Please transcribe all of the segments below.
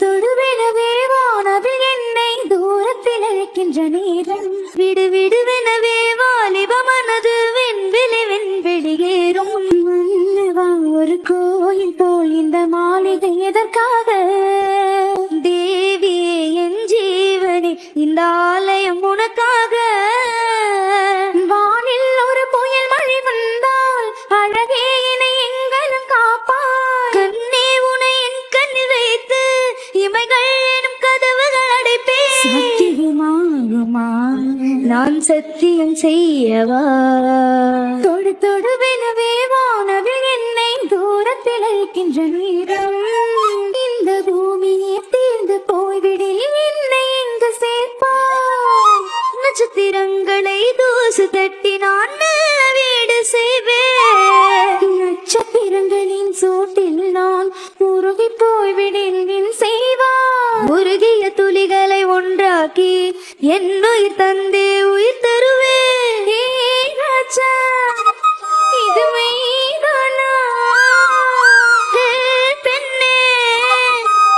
தொடுவெனவே வானவில் என்னை தூரத்தில் அழைக்கின்ற நேரம். விடு விடுவெனவே வாலிப மனது வெண்வெளி வெண்வெளியேறும் மன்னவா ஒரு கோயில் போல் இந்த மாளிகை எதற்காக? தேவியே என் ஜீவனே இந்த ஆலயம் உனக்காக. இமைகள் எனும் கதவுகள் அடைப்பேன். சத்தியமாகுமா? நான் சத்தியம் செய்யவா? தொடு தொடுவெனவே வானவில் என்னை தூரத்தில் அழைக்கின்ற நேரம் இந்த பூமியே தீர்ந்து போய்விடில் என்னை எங்கு சேர்ப்பாய் நட்சத்திரங்களை தூசு தட்டி நான் வீடு செய்வேன். நட்சத்திரங்களின் சூட்டில் நான் உருகி போய்விடில் என் ஒன்றாக்கி என் உயிர் தந்தே உயிர் தருவே. ராஜா இது மெய்தானா பெண்ணே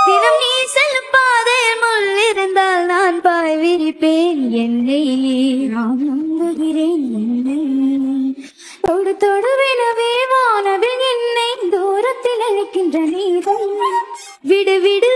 தினம் நீ செல்லும் பாதை முள் இருந்தால் நான் பாய் விரிப்பேன். என்னை நான் நம்புகிறேன் என்னை. தொடு தொடுவெனவே வானவில் என்னை தூரத்தில் அழைக்கின்ற நீதான் விடு விடு